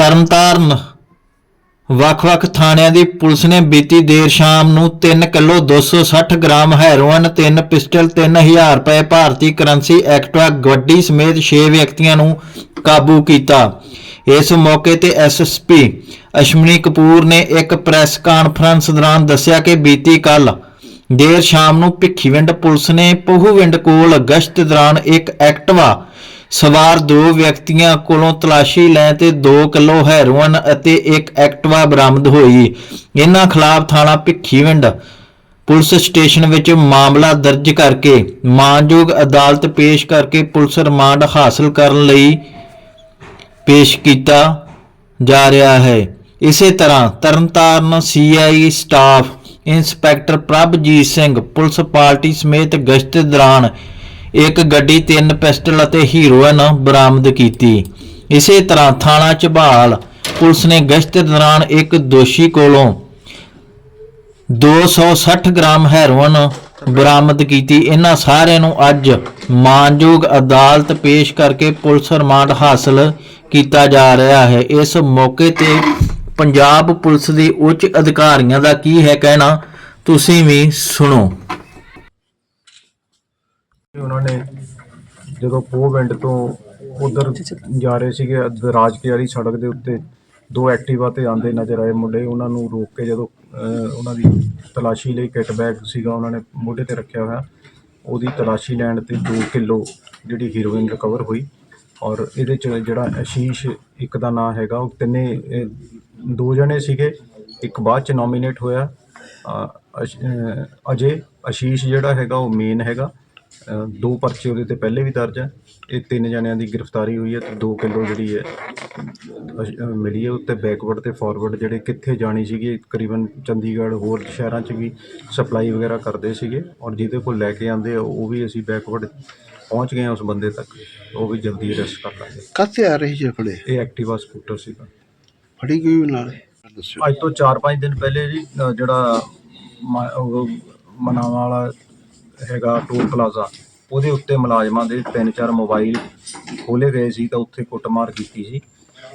ਤਰਨਤਾਰਨ। ਵੱਖ-ਵੱਖ ਥਾਣਿਆਂ ਦੀ ਪੁਲਿਸ ਨੇ ਬੀਤੀ ਦੇਰ ਸ਼ਾਮ ਨੂੰ 3 ਕਿਲੋ 260 ਗ੍ਰਾਮ ਹੈਰੋਇਨ 3 ਪਿਸਟਲ 3000 ਰੁਪਏ ਭਾਰਤੀ ਕਰੰਸੀ ਐਕਟਵਾ ਗੱਡੀ ਸਮੇਤ 6 ਵਿਅਕਤੀਆਂ ਨੂੰ ਕਾਬੂ ਕੀਤਾ। ਇਸ ਮੌਕੇ ਤੇ ਐਸਐਸਪੀ ਅਸ਼ਮਨੀ ਕਪੂਰ ਨੇ ਇੱਕ ਪ੍ਰੈਸ ਕਾਨਫਰੰਸ ਦੌਰਾਨ ਦੱਸਿਆ ਕਿ ਬੀਤੀ ਕੱਲ ਦੇਰ ਸ਼ਾਮ ਨੂੰ ਭਿੱਖੀਵਿੰਡ ਪੁਲਿਸ ਨੇ ਪਹੂਵਿੰਡ ਕੋਲ ਗਸ਼ਤ ਦੌਰਾਨ ਇੱਕ ਐਕਟਵਾ ਸਵਾਰ ਦੋ ਵਿਅਕਤੀਆਂ ਕੋਲੋਂ ਤਲਾਸ਼ੀ ਲੈਣ ਤੇ 2 ਕਿਲੋ ਹੈਰੋਇਨ ਅਤੇ ਇੱਕ ਐਕਟਵਾ ਬਰਾਮਦ ਹੋਈ। ਇਹਨਾਂ ਖਿਲਾਫ ਥਾਣਾ ਭਿੱਖੀਵਿੰਡ ਪੁਲਿਸ ਸਟੇਸ਼ਨ ਵਿੱਚ ਮਾਮਲਾ ਦਰਜ ਕਰਕੇ ਮਾਨਯੋਗ ਅਦਾਲਤ ਪੇਸ਼ ਕਰਕੇ ਪੁਲਿਸ ਰਿਮਾਂਡ ਹਾਸਲ ਕਰਨ ਲਈ ਪੇਸ਼ ਕੀਤਾ ਜਾ ਰਿਹਾ ਹੈ। ਇਸੇ ਤਰ੍ਹਾਂ Tarn Taran CI staff inspector Prabhjit Singh police party ਸਮੇਤ ਗਸ਼ਤ ਦੌਰਾਨ ਇੱਕ ਗੱਡੀ, ਤਿੰਨ ਪਿਸਟਲ ਅਤੇ ਹੀਰੋਇਨ ਬਰਾਮਦ ਕੀਤੀ। ਇਸੇ ਤਰ੍ਹਾਂ ਥਾਣਾ ਝਬਾਲ ਪੁਲਿਸ ਨੇ ਗਸ਼ਤ ਦੌਰਾਨ ਇੱਕ ਦੋਸ਼ੀ ਕੋਲੋਂ 260 ਗ੍ਰਾਮ ਹੈਰੋਇਨ ਬਰਾਮਦ ਕੀਤੀ। ਇਹਨਾਂ ਸਾਰਿਆਂ ਨੂੰ ਅੱਜ ਮਾਨਯੋਗ ਅਦਾਲਤ ਪੇਸ਼ ਕਰਕੇ ਪੁਲਿਸ ਰਿਮਾਂਡ ਹਾਸਲ ਕੀਤਾ ਜਾ ਰਿਹਾ ਹੈ। ਇਸ ਮੌਕੇ ਤੇ ਪੰਜਾਬ ਪੁਲਿਸ ਦੇ ਉੱਚ ਅਧਿਕਾਰੀਆਂ ਦਾ ਕੀ ਹੈ ਕਹਿਣਾ, ਤੁਸੀਂ ਵੀ ਸੁਣੋ। ਉਹਨਾਂ ਨੇ ਜਦੋਂ ਪੋਵਿੰਡ ਤੋਂ ਉਧਰ ਜਾ ਰਹੇ ਸੀਗੇ ਅਦ- ਰਾਜਕੀ ਵਾਲੀ ਸੜਕ ਦੇ ਉੱਤੇ ਦੋ ਐਕਟਿਵਾ ਤੇ ਆਂਦੇ ਨਜ਼ਰ ਆਏ ਮੁੰਡੇ। ਉਹਨਾਂ ਨੂੰ ਰੋਕ ਕੇ ਜਦੋਂ ਅਹ, ਉਹਨਾਂ ਦੀ ਤਲਾਸ਼ੀ ਲਈ ਕਿਟ ਬੈਗ ਸੀਗਾ ਉਹਨਾਂ ਨੇ ਮੋਢੇ ਤੇ ਰੱਖਿਆ ਹੋਇਆ। ਉਹਦੀ ਤਲਾਸ਼ੀ ਲੈਣ ਤੇ 2 ਕਿਲੋ ਜਿਹੜੀ ਹੀਰੋਇਨ ਰਿਕਵਰ ਹੋਈ ਔਰ ਇਹਦੇ ਚ ਜਿਹੜਾ ਆਸ਼ੀਸ਼ ਇੱਕ ਦਾ ਨਾਂ ਹੈਗਾ ਉਹ ਤਿੰਨੇ ਇਹ ਦੋ ਜਣੇ ਸੀਗੇ। ਇੱਕ ਬਾਅਦ ਚ ਨੋਮੀਨੇਟ ਹੋਇਆ। ਅ, ਅਸ਼- ਅ, ਅਜੇ ਆਸ਼ੀਸ਼ ਜਿਹੜਾ ਹੈਗਾ ਉਹ ਮੇਨ ਹੈਗਾ। ਦੋ ਪਰਚੇ ਉਹਦੇ ਤੇ ਪਹਿਲੇ ਵੀ ਦਰਜ ਹੈ ਇਹ ਤਿੰਨ ਜਣਿਆਂ ਦੀ ਗ੍ਰਿਫਤਾਰੀ ਹੋਈ ਹੈ ਤੇ 2 ਕਿਲੋ ਜਿਹੜੀ ਹੈ ਅਸ਼- ਮਿਲੀ ਹੈ ਉੱਤੇ ਬੈਕਵਰਡ ਤੇ ਫਾਰਵਰਡ ਜਿਹੜੇ ਕਿੱਥੇ ਜਾਣੀ ਸੀਗੀ ਤਕਰੀਬਨ ਚੰਡੀਗੜ੍ਹ ਹੋਰ ਸ਼ਹਿਰਾਂ 'ਚ ਵੀ ਸਪਲਾਈ ਵਗੈਰਾ ਕਰਦੇ ਸੀਗੇ ਔਰ ਜਿਹਦੇ ਕੋਲ ਲੈ ਕੇ ਆਂਦੇ ਆ ਉਹ ਵੀ ਅਸੀਂ ਬੈਕਵਰਡ ਪਹੁੰਚ ਗਏ ਹਾਂ ਉਸ ਬੰਦੇ ਤੱਕ। ਉਹ ਵੀ ਜਲਦੀ ਅਰੈਸਟ ਕਰ ਲਾਂਗੇ। ਕਾਹਤੇ ਆ ਰਹੀ ਸੀ ਫੜੇ? ਇਹ ਐਕਟਿਵਾ ਸਕੂਟਰ ਸੀਗਾ। ਫੜੀ ਗਈ ਨਾਲ ਦੱਸਿਓ ਅੱਜ ਤੋਂ 4-5 ਦਿਨ ਪਹਿਲੇ ਜੀ ਅ, ਜਿਹੜਾ ਮ- ਉਹ ਮਨਾਵਾ ਵਾਲਾ ਹੈਗਾ ਟੋਲ ਪਲਾਜ਼ਾ। ਉਹਦੇ ਉੱਤੇ ਮੁਲਾਜ਼ਮਾਂ ਦੇ ਤਿੰਨ ਚਾਰ ਮੋਬਾਈਲ ਖੋਲੇ ਗਏ ਸੀ ਤਾਂ ਉੱਥੇ ਕੁੱਟਮਾਰ ਕੀਤੀ ਸੀ।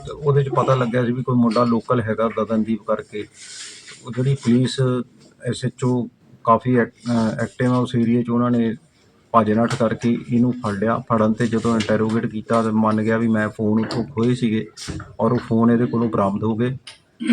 ਤੇ ਉਹਦੇ 'ਚ ਪਤਾ ਲੱਗਿਆ ਸੀ ਵੀ ਕੋਈ ਮੁੰਡਾ ਲੋਕਲ ਹੈਗਾ ਗਗਨਦੀਪ ਕਰਕੇ। ਉਹ ਜਿਹੜੀ ਪੁਲਿਸ ਐਸਐਚਓ ਕਾਫੀ ਐਕਟਿਵ ਆ ਉਸ ਏਰੀਏ 'ਚ ਉਹਨਾਂ ਨੇ ਭੱਜ ਨੱਠ ਕਰਕੇ ਇਹਨੂੰ ਫੜ ਲਿਆ ਫੜਨ ਤੇ ਜਦੋਂ ਇੰਟਰੋਗੇਟ ਕੀਤਾ ਤਾਂ ਮੰਨ ਗਿਆ ਵੀ ਮੈਂ ਫੋਨ ਉੱਥੋਂ ਖੋਏ ਸੀਗੇ ਔਰ ਉਹ ਫੋਨ ਇਹਦੇ ਕੋਲੋਂ ਬਰਾਮਦ ਹੋ ਗਏ।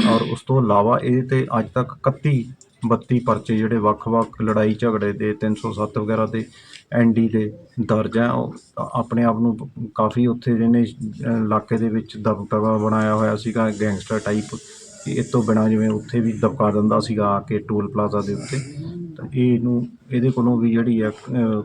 ਔਰ ਉਸ ਤੋਂ ਇਲਾਵਾ ਇਹਦੇ ਤੇ ਅੱਜ ਤੱਕ 31 32 ਪਰਚੇ ਜਿਹੜੇ ਵੱਖ-ਵੱਖ ਲੜਾਈ ਝਗੜੇ ਦੇ 307 ਵਗੈਰਾ ਦੇ ਐਨਡੀ ਦੇ ਦਰਜ ਹੈ ਉਹ ਆਪਣੇ ਆਪ ਨੂੰ ਕਾਫੀ ਉੱਥੇ ਜਿਹਨੇ ਇਲਾਕੇ ਦੇ ਵਿੱਚ ਦਬਦਬਾ ਬਣਾਇਆ ਹੋਇਆ ਸੀਗਾ ਗੈਂਗਸਟਰ ਟਾਈਪ। ਇਹ ਤੋਂ ਬਿਨਾਂ ਜਿਵੇਂ ਉੱਥੇ ਵੀ ਦਬਕਾ ਦਿੰਦਾ ਸੀਗਾ ਆ ਕੇ ਟੋਲ ਪਲਾਜ਼ਾ ਦੇ ਉੱਤੇ। ਤਾਂ ਇਹਨੂੰ ਇਹਦੇ ਕੋਲੋਂ ਵੀ ਜਿਹੜੀ ਹੈ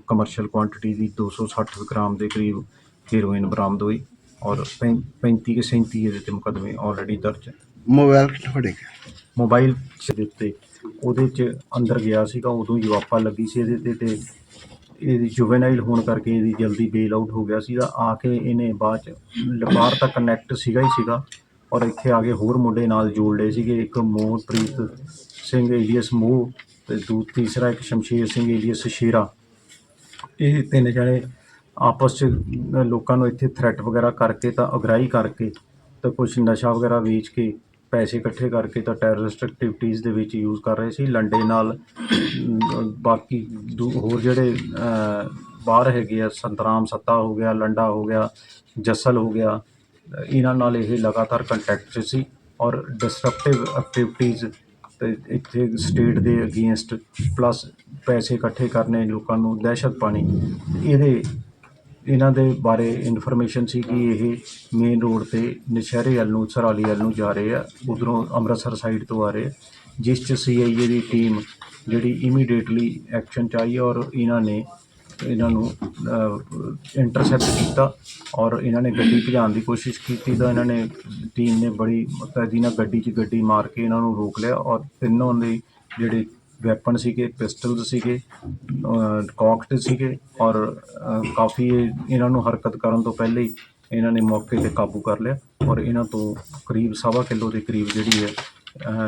ਕਮਰਸ਼ੀਅਲ ਕੁਆਂਟੀਟੀ ਦੀ 260 ਗ੍ਰਾਮ ਦੇ ਕਰੀਬ ਹੀਰੋਇਨ ਬਰਾਮਦ ਹੋਈ ਔਰ 35 ਕੇ 37 ਇਹਦੇ ਤੇ ਮੁਕੱਦਮੇ ਆਲਰੇਡੀ ਦਰਜ ਹੈ ਮੋਬਾਈਲ ਕਿੱਥੇ ਫੜੇ ਗਏ? ਮੋਬਾਈਲ ਦੇ ਉੱਤੇ ਉਹਦੇ ਚ ਅੰਦਰ ਗਿਆ ਸੀਗਾ, ਉਦੋਂ ਜਵਾਪਾ ਲੱਗੀ ਸੀ ਇਹਦੇ ਤੇ ਤੇ ਇਹਦੀ ਜੁਵੇਨਾਈਲ ਹੋਣ ਕਰਕੇ ਇਹਦੀ ਜਲਦੀ ਬੇਲ ਆਊਟ ਹੋ ਗਿਆ ਸੀਗਾ। ਆ ਕੇ ਇਹਨੇ ਬਾਅਦ ਚ ਲਬਾਰ ਤਾਂ ਕਨੈਕਟ ਸੀਗਾ ਹੀ ਸੀਗਾ ਔਰ ਇੱਥੇ ਆ ਕੇ ਹੋਰ ਮੁੰਡੇ ਨਾਲ ਜੋੜ ਲਏ ਸੀਗੇ, ਇੱਕ ਮੋਹਨਪ੍ਰੀਤ ਸਿੰਘ ਏਲੀਅਸ ਮੋਹ ਤੇ ਦੂ, ਤੀਸਰਾ ਇੱਕ ਸ਼ਮਸ਼ੀਰ ਸਿੰਘ ਏਲੀਅਸ ਸ਼ੇਰਾ। ਇਹ ਤਿੰਨ ਜਣੇ ਆਪਸ ਚ ਲੋਕਾਂ ਨੂੰ ਇੱਥੇ ਥ੍ਰੈਟ ਵਗੈਰਾ ਕਰਕੇ ਤਾਂ ਅਗਰਾਈ ਕਰਕੇ ਤਾਂ ਕੁਝ ਨਸ਼ਾ ਵਗੈਰਾ ਵੇਚ ਕੇ ਪੈਸੇ ਇਕੱਠੇ ਕਰਕੇ ਤਾਂ ਟੈਰਰਿਸਟ ਐਕਟੀਵਿਟੀਜ਼ ਦੇ ਵਿੱਚ ਯੂਜ਼ ਕਰ ਰਹੇ ਸੀ। ਲੰਡੇ ਨਾਲ ਬਾਕੀ ਦੂ- ਹੋਰ ਜਿਹੜੇ ਬਾਹਰ ਹੈਗੇ ਆ, ਸੰਤਰਾਮ ਸੱਤਾ ਹੋ ਗਿਆ, ਲੰਡਾ ਹੋ ਗਿਆ, ਜਸਲ ਹੋ ਗਿਆ, ਇਹਨਾਂ ਨਾਲ ਇਹ ਲਗਾਤਾਰ ਕੰਟੈਕਟ 'ਚ ਸੀ ਔਰ ਡਿਸਰਪਟਿਵ ਐਕਟੀਵਿਟੀਜ਼ ਤੇ ਇੱਥੇ ਸਟੇਟ ਦੇ ਅਗੇਂਸਟ ਪਲੱਸ ਪੈਸੇ ਇਕੱਠੇ ਕਰਨੇ ਲੋਕਾਂ ਨੂੰ ਦਹਿਸ਼ਤ ਪਾਣੀ, ਇਹਦੇ ਇਹਨਾਂ ਦੇ ਬਾਰੇ ਇਨਫੋਰਮੇਸ਼ਨ ਸੀ ਕਿ ਇਹ ਮੇਨ ਰੋਡ ਤੇ ਨਸ਼ਹਿਰੇ ਵੱਲ ਨੂੰ ਸਰਾਲੀ ਵੱਲ ਨੂੰ ਜਾ ਰਹੇ ਆ। ਉਧਰੋਂ ਅੰਮ੍ਰਿਤਸਰ ਸਾਈਡ ਤੋਂ ਆ ਰਹੇ ਆ, ਜਿਸ ਚ ਸੀਆਈਏ ਦੀ ਟੀਮ ਜਿਹੜੀ ਇਮੀਡੀਏਟਲੀ ਐਕਸ਼ਨ ਚ ਆਈ ਔਰ ਇਹਨਾਂ ਨੇ ਇਹਨਾਂ ਨੂੰ ਇੰਟਰਸੈਪਟ ਕੀਤਾ ਔਰ ਇਹਨਾਂ ਨੇ ਗੱਡੀ ਭਜਾਉਣ ਦੀ ਕੋਸ਼ਿਸ਼ ਕੀਤੀ ਤਾਂ ਇਹਨਾਂ ਨੇ ਟੀਮ ਨੇ ਬੜੀ ਤੇਜ਼ੀ ਨਾਲ ਗੱਡੀ 'ਚ ਗੱਡੀ ਮਾਰ ਕੇ ਇਹਨਾਂ ਨੂੰ ਰੋਕ ਲਿਆ ਔਰ ਤਿੰਨੋਂ ਦੇ ਜਿਹੜੇ ਵੈਪਨ ਸੀਗੇ ਪਿਸਟਲ ਸੀਗੇ ਕੌਕਟ ਸੀਗੇ ਔਰ ਕਾਫੀ ਇਹ- ਇਹਨਾਂ ਨੂੰ ਹਰਕਤ ਕਰਨ ਤੋਂ ਪਹਿਲੇ ਹੀ ਇਹਨਾਂ ਨੇ ਮੌਕੇ ਤੇ ਕਾਬੂ ਕਰ ਲਿਆ ਔਰ ਇਹਨਾਂ ਤੋਂ ਕਰੀਬ ਸਵਾ ਕਿਲੋ ਦੇ ਕਰੀਬ ਜਿਹੜੀ ਹੈ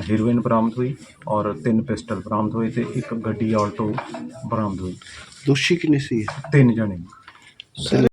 ਹੈਰੋਇਨ ਬਰਾਮਦ ਹੋਈ ਔਰ ਤਿੰਨ ਪਿਸਟਲ ਬਰਾਮਦ ਹੋਏ ਤੇ ਇੱਕ ਗੱਡੀ ਆਲਟੋ ਬਰਾਮਦ ਹੋਈ। ਦੋਸ਼ੀ ਕਿੰਨੇ ਸੀ? ਤਿੰਨ ਜਣੇ।